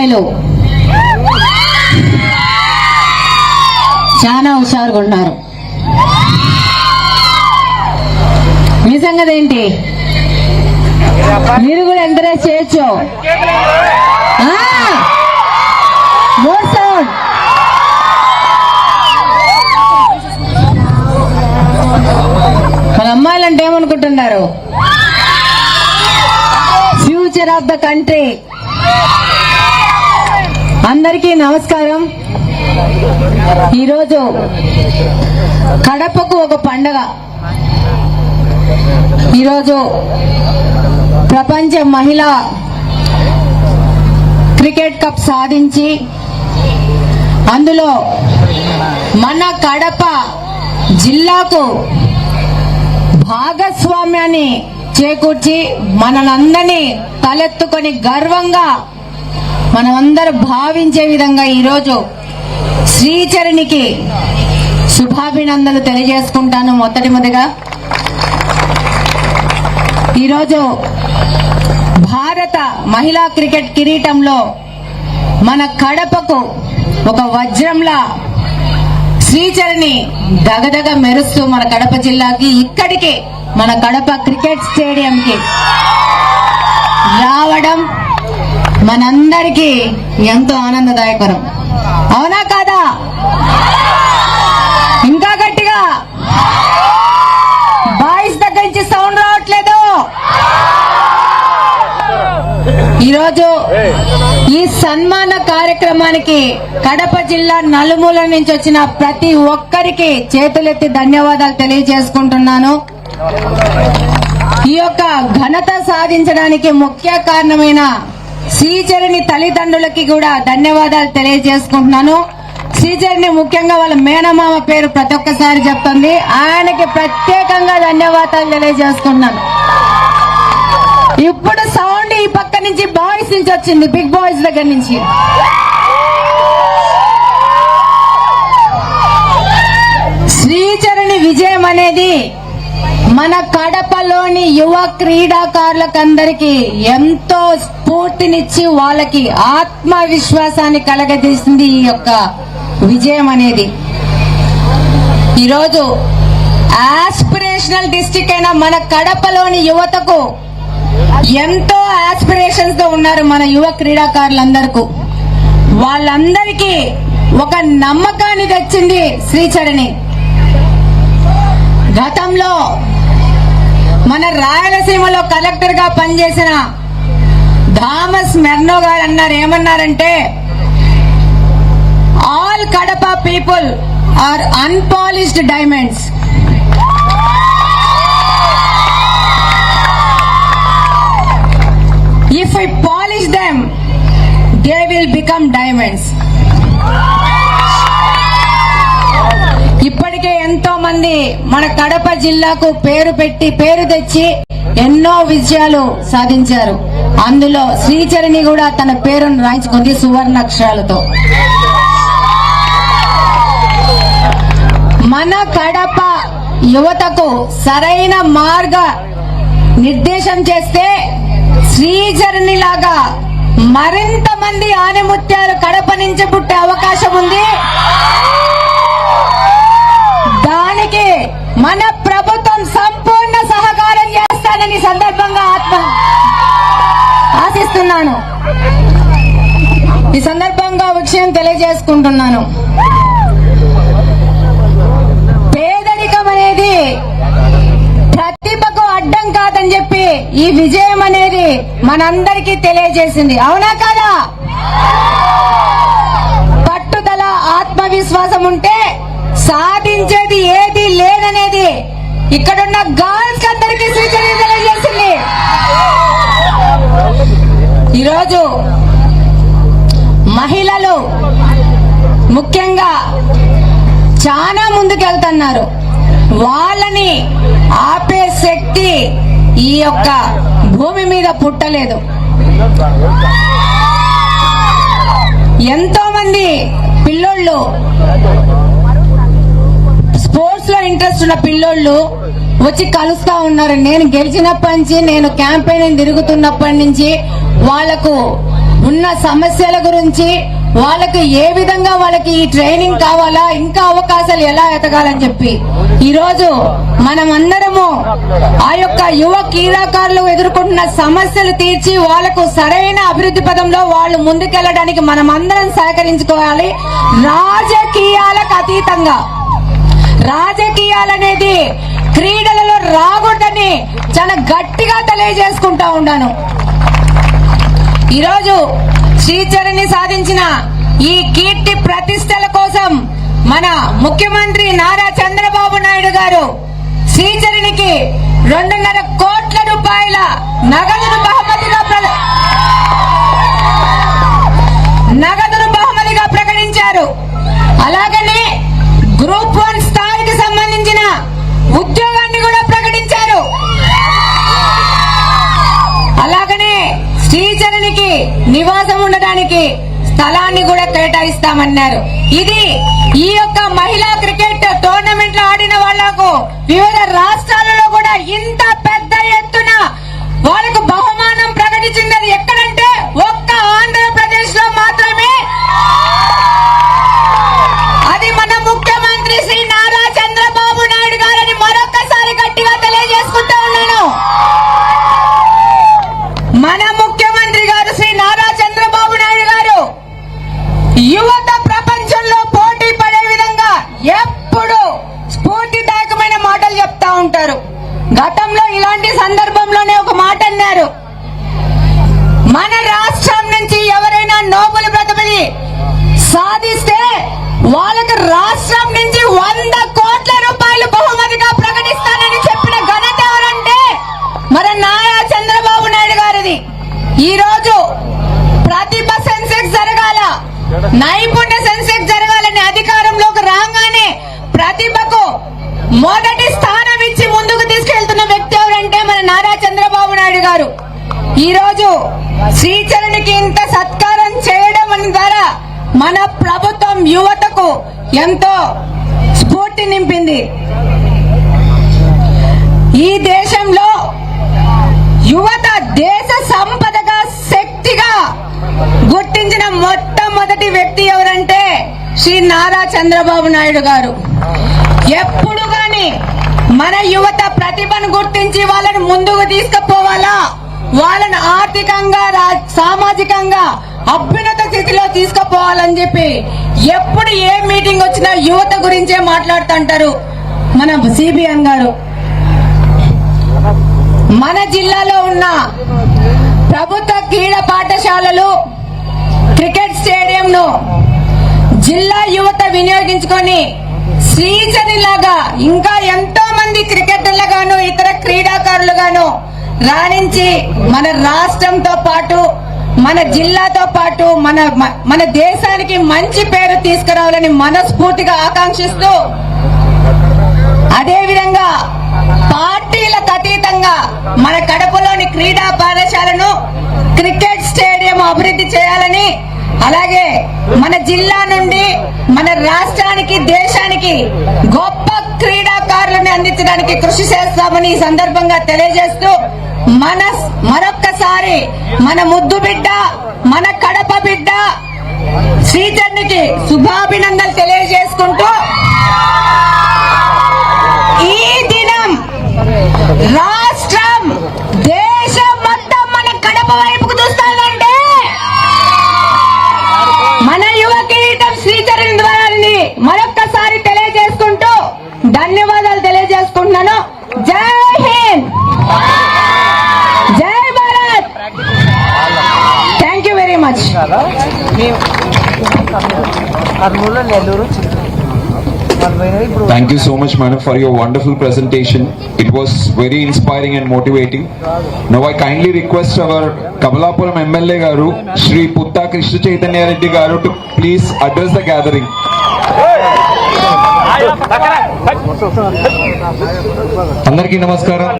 అమ్మాయిలు. చాలా హుషారుగా ఉన్నారు. మీ సంగతి ఏంటి? మీరు కూడా ఎంకరేజ్ చేయొచ్చు? ఆ! మోర్ సౌండ్ అమ్మాయిలంటే ఏమనుకుంటున్నారు? ఫ్యూచర్ ఆఫ్ ద కంట్రీ అందరికీ నమస్కారం. ఈరోజు కడపకు ఒక పండగ. ఈరోజు ప్రపంచ మహిళా క్రికెట్ కప్ సాధించి అందులో మన కడప జిల్లాకు భాగస్వామ్యాన్ని చేకూర్చి మనలందరినీ తలెత్తుకొని గర్వంగా మనమందరం భావించే విధంగా ఈరోజు శ్రీచరణికి శుభాభినందనలు తెలియజేసుకుంటాను మొదటి మొదటిగా. ఈరోజు భారత మహిళా క్రికెట్ కిరీటంలో మన కడపకు ఒక వజ్రంలా శ్రీచరణి దగదగ మెరుస్తూ మన కడప జిల్లాకి ఇక్కడికి మన కడప క్రికెట్ స్టేడియంకి రావడం మనందరికీ ఎంతో ఆనందదాయకరం. అవునా కాదా? ఇంకా గట్టిగా? బాయ్స్ దగ్గర నుంచి సౌండ్ రావట్లేదు. ఈరోజు ఈ సన్మాన కార్యక్రమానికి కడప జిల్లా నలుమూల నుంచి వచ్చిన ప్రతి ఒక్కరికి చేతులెత్తి ధన్యవాదాలు తెలియజేసుకుంటున్నాను. ఈ యొక్క ఘనత సాధించడానికి ముఖ్య కారణమైన శ్రీచరణి తల్లిదండ్రులకి కూడా ధన్యవాదాలు తెలియజేసుకుంటున్నాను. శ్రీచరణి ముఖ్యంగా వాళ్ళ మేనమామ పేరు ప్రతి ఒక్కసారి చెప్తుంది. ఆయనకి ప్రత్యేకంగా ధన్యవాదాలు తెలియజేసుకుంటున్నాను. ఇప్పుడు సౌండ్ ఈ పక్క నుంచి బాయ్స్ నుంచి వచ్చింది బిగ్ బాయ్స్ దగ్గర నుంచి. శ్రీచరణి విజయం అనేది మన కడపలోని యువ క్రీడాకారులకందరికీ ఎంతో స్ఫూర్తినిచ్చి వాళ్ళకి ఆత్మవిశ్వాసాన్ని కలగదీసింది ఈ యొక్క విజయం అనేది. ఈరోజు ఆస్పిరేషనల్ డిస్టిక్ అయిన మన కడపలోని యువతకు ఎంతో ఆస్పిరేషన్స్తో ఉన్నారు మన యువ క్రీడాకారులందరికీ. వాళ్ళందరికీ ఒక నమ్మకాన్ని తెచ్చింది శ్రీచరణి. గతంలో మన రాయలసీమలో కలెక్టర్గా పనిచేసిన థామస్ మెర్నో గారు అన్నారు ఏమన్నారంటే all Kadapa people are unpolished diamonds if I polish them they will become diamonds మంది మన కడప జిల్లాకు పేరు పెట్టి పేరు తెచ్చి ఎన్నో విజయాలు సాధించారు. అందులో శ్రీచరణి కూడా తన పేరును రాయించుకుంది సువర్ణ అక్షరాలతో మన కడప యువతకు సరైన మార్గ నిర్దేశం చేస్తే శ్రీచరణి లాగా మరింత మంది ఆనిముత్యాలు కడప నుంచి పుట్టే అవకాశం ఉంది. మన ప్రభుత్వం సంపూర్ణ సహకారం చేస్తానని సందర్భంగా ఆత్మ ఆశిస్తున్నాను. ఈ సందర్భంగా విషయం తెలియజేసుకుంటున్నాను. పేదరికం అనేది ప్రతిభకు అడ్డం కాదని చెప్పి ఈ విజయం అనేది మనందరికీ తెలియజేసింది. అవునా కదా? పట్టుదల ఆత్మవిశ్వాసం ఉంటే సాధించేది ఏది లేదనేది ఇక్కడున్న గర్ల్స్ అందరికీ సూచన తెలియజేసింది. ఈరోజు మహిళలు ముఖ్యంగా చాలా ముందుకెళ్తున్నారు. వాళ్ళని ఆపే శక్తి ఈ యొక్క భూమి మీద పుట్టలేదు. ఎంతో మంది పిల్లోళ్ళు స్పోర్ట్స్లో ఇంట్రెస్ట్ ఉన్న పిల్లోళ్ళు వచ్చి కలుస్తా ఉన్నారు. నేను గెలిచినప్పటి నుంచి నేను క్యాంపెయిన్ తిరుగుతున్నప్పటి నుంచి వాళ్ళకు ఉన్న సమస్యల గురించి వాళ్ళకి ఏ విధంగా వాళ్ళకి ఈ ట్రైనింగ్ కావాలా ఇంకా అవకాశాలు ఎలా ఎదగాలని చెప్పి ఈరోజు మనమందరము ఆ యొక్క యువ క్రీడాకారులు ఎదుర్కొంటున్న సమస్యలు తీర్చి వాళ్ళకు సరైన అభివృద్ధి పదంలో వాళ్ళు ముందుకెళ్ళడానికి మనమందరం సహకరించుకోవాలి. రాజకీయాలకు అతీతంగా. రాజకీయాలనేది క్రీడలలో రాకూడదని చాలా గట్టిగా తెలియజేసుకుంటా ఉన్నాను ఈరోజు శ్రీచరణి సాధించిన ఈ కీర్తి ప్రతిష్టల కోసం మన ముఖ్యమంత్రి నారా చంద్రబాబు నాయుడు గారు శ్రీచరణికి రెండున్నర కోట్ల రూపాయల నగదును నివాసం స్థలాన్ని కూడా కేటాయిస్తామన్నారు. ఇది ఈ యొక్క మహిళా క్రికెట్ టోర్నమెంట్లో ఆడిన వాళ్ళకు వివిధ రాష్ట్రాలలో కూడా ఇంత పెద్ద ఎత్తున వాళ్ళకు బహుమానం ప్రకటించినది ఎక్కడంటే ఒక్క ఆంధ్రప్రదేశ్లో మాత్రమే. చేస్తా ఉంటారు. గతంలో ఇలాంటి సందర్భంలోనే ఒక మాట అన్నారు. మన రాష్ట్రం నుంచి ఎవరైనా నోబుల్ ప్రతిభని సాధిస్తే వాళ్ళకి రాష్ట్రం నుంచి వంద కోట్ల రూపాయలు బహుమతిగా ప్రకటిస్తానని చెప్పిన ఘనత ఎవరంటే మన నారా చంద్రబాబు నాయుడు గారిది. ఈ రోజు ప్రతిభ సెన్సెక్స్ జరగాల నైపుణ్య సెన్సెక్స్ జరగాలని అధికారంలోకి రాగానే ప్రతిభకు మొదటి స్థానం గారు ఈ రోజు శ్రీచరణికి ఇంత సత్కారం చేయడం ద్వారా మన ప్రభుత్వం యువతకు ఎంతో స్ఫూర్తి నింపింది. ఈ దేశంలో యువత దేశ సంపదగా శక్తిగా గుర్తించిన మొట్టమొదటి వ్యక్తి ఎవరంటే శ్రీ నారా చంద్రబాబు నాయుడు గారు. ఎప్పుడు గాని మన యువత ప్రతిభను గుర్తించి వాళ్ళని ముందుకు తీసుకుపోవాలా? వాళ్ళని ఆర్థికంగా రా- సామాజికంగా అభ్యున్నత స్థితిలో తీసుకుపోవాలని చెప్పి ఎప్పుడు ఏ మీటింగ్ వచ్చినా యువత గురించే మాట్లాడుతుంటారు. మన సిబిఎన్ గారు. మన జిల్లాలో ఉన్న ప్రభుత్వ క్రీడా పాఠశాలలు క్రికెట్ స్టేడియంను జిల్లా యువత వినియోగించుకొని శ్రీచని లాగా ఇంకా ఎంతో మంది క్రికెటర్లుగాను ఇతర క్రీడాకారులుగాను రాణించి మన రాష్ట్రంతో పాటు మన జిల్లాతో పాటు మన మన దేశానికి మంచి పేరు తీసుకురావాలని మనస్ఫూర్తిగా ఆకాంక్షిస్తూ అదేవిధంగా పార్టీలకు అతీతంగా మన కడపలోని క్రీడా పాఠశాలను క్రికెట్ స్టేడియం అభివృద్ధి చేయాలని అలాగే మన జిల్లా నుండి మన రాష్ట్రానికి దేశానికి గొప్ప క్రీడాకారులను అందించడానికి కృషి చేస్తామని ఈ సందర్భంగా తెలియజేస్తూ మన మరొక్కసారి మన ముద్దు బిడ్డ మన కడప బిడ్డ శ్రీచంద్రికి శుభాభినందనలు తెలియజేసుకుంటూ Kurnool Nellore Thank you so much, madam, for your wonderful presentation. It was very inspiring and motivating. Now I kindly request our Kamalapuram MLA Garu, Shri Putta Krishna Chaitanya Reddy Garu to please address the gathering. అందరికీ నమస్కారం